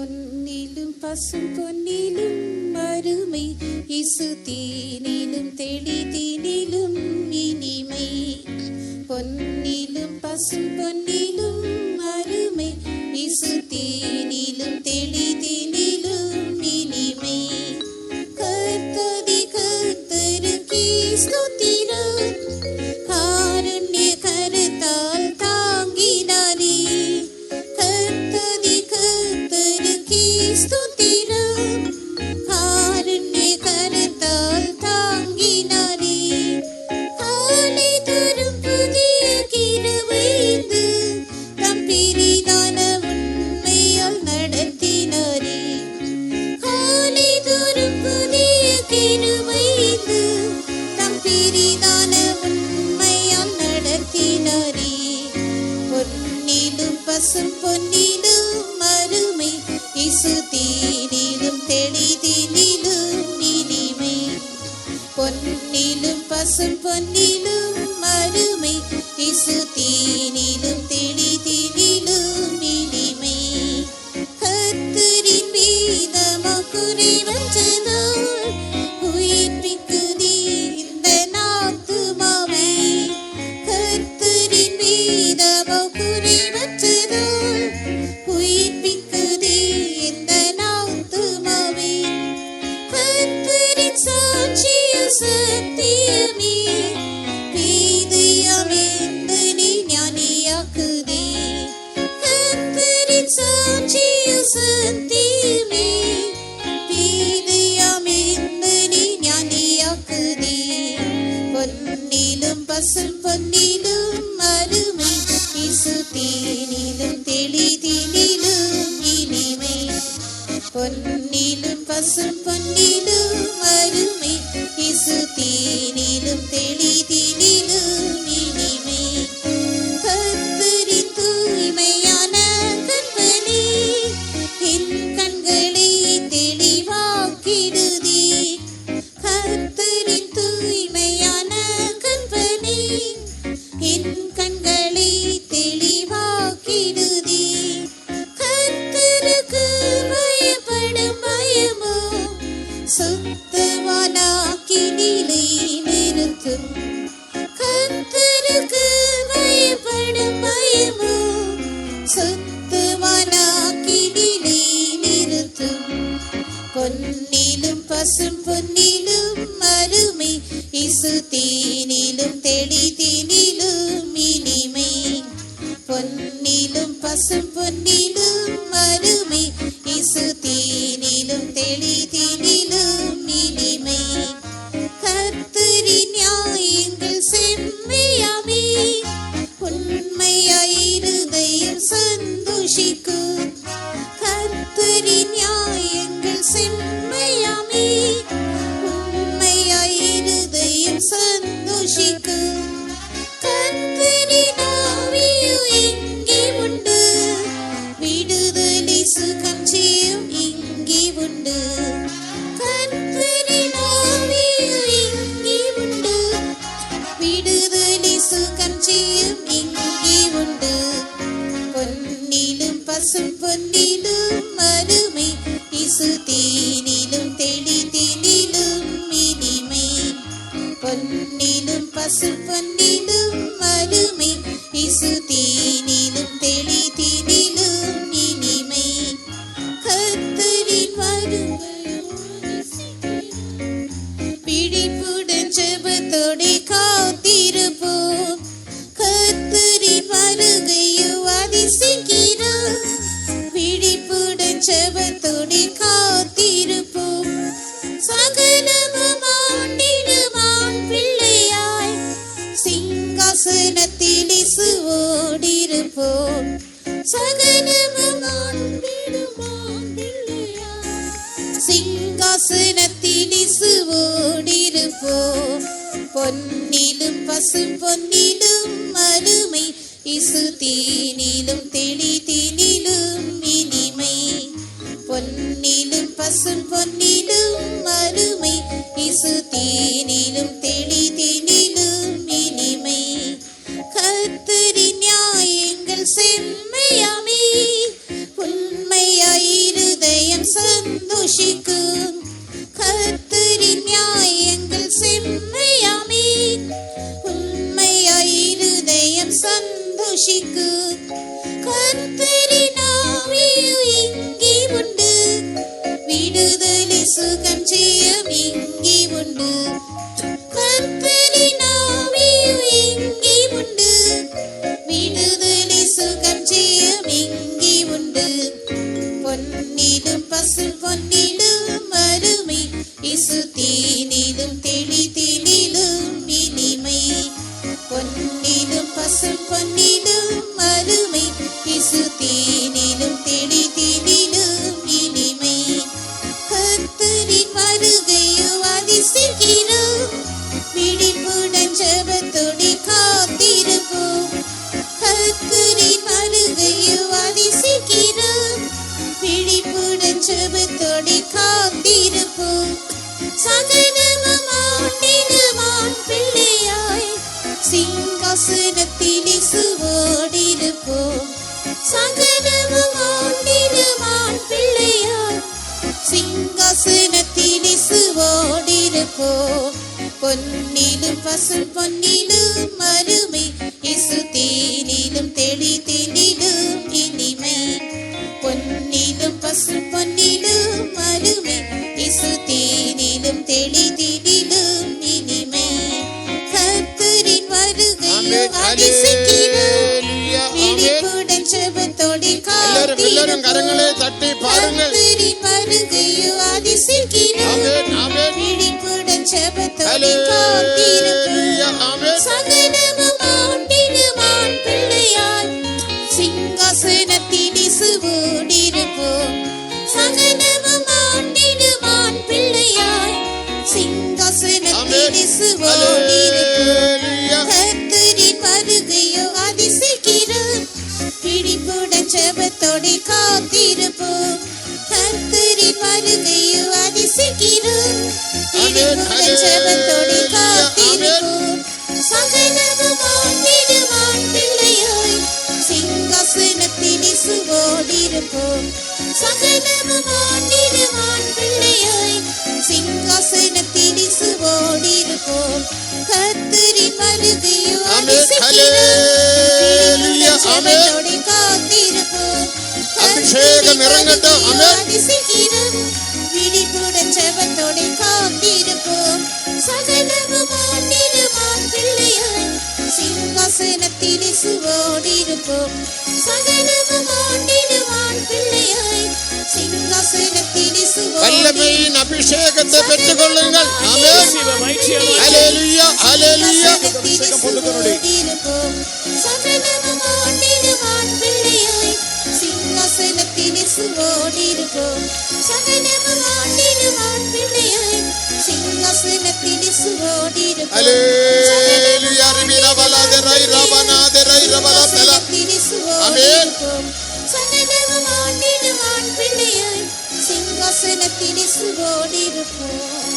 பொன்னிலும் பசும் பொன்னிலும் அருமை இசு தீனிலும் தெளி தீனிலும் இனிமை. பொன்னிலும் பசும் பொன்னிலும் அருமை இசு symphony. പൊന്നിലും പസും പൊന്നിലും അരുമൈ ഇസു തീനിലും തെളിതിനിലും ഇനിമൈ പൊന്നിലും പസും പൊന്നിലും தேனிலும் தெளி தேனிலும் இனிமை. பொன்னிலும் பசும் பொன்னிலும் symphony do. சிங்காசனத்தில் இசுவோடிருப்போ பொன்னிலும் பசு பொன்னிலும் அருமை இசு தீனிலும் தெளி தீனிலும் இனிமை. பொன்னிலும் பசு பொன்னிலும் அருமை இசு தீனிலும் chiku. பொன்னிலும் பசு பொன்னிலும் அருமை இசு தேனிலும் தெளி தேனிலும் இனிமை. பொன்னிலும் பசு பொன்னிலும் அருமை இசு தேனிலும் தெளி தேனிலும் இனிமை. கர்த்தரின் வருகையோ. ஆமென். விழிப்புடன் எல்லாரும் எல்லாரும் கரங்களை தட்டி இசுவோடிருப்போம் சகலமும் ஆண்டிடுவான் பிள்ளையாய் சிங்காசனத்தில் இசுவோடிருப்போம் கர்த்தரின் வருகையோ காத்திருப்போம். அபிஷேகம் இறங்கட்டும். விழிப்புடன் ஜெபத்தோடு காத்திருப்போம். சகலமும் சிங்காசனத்தில் இசுவோடிருப்போம். சகலமும் ஆண்டிடுவான் பிள்ளையாய். சிங்காசனத்தில். வல்லமையின் அபிஷேகத்தை பெற்றுக் கொள்ளுங்கள் ஆமென். சிவ மகிழ்ச்சியான ஹalleluya ஹalleluya. அபிஷேகம் பொழுதுகொண்டு. ஹalleluya. ஆமென். சிங்காசனத்தில் சுவோடிருப்போம்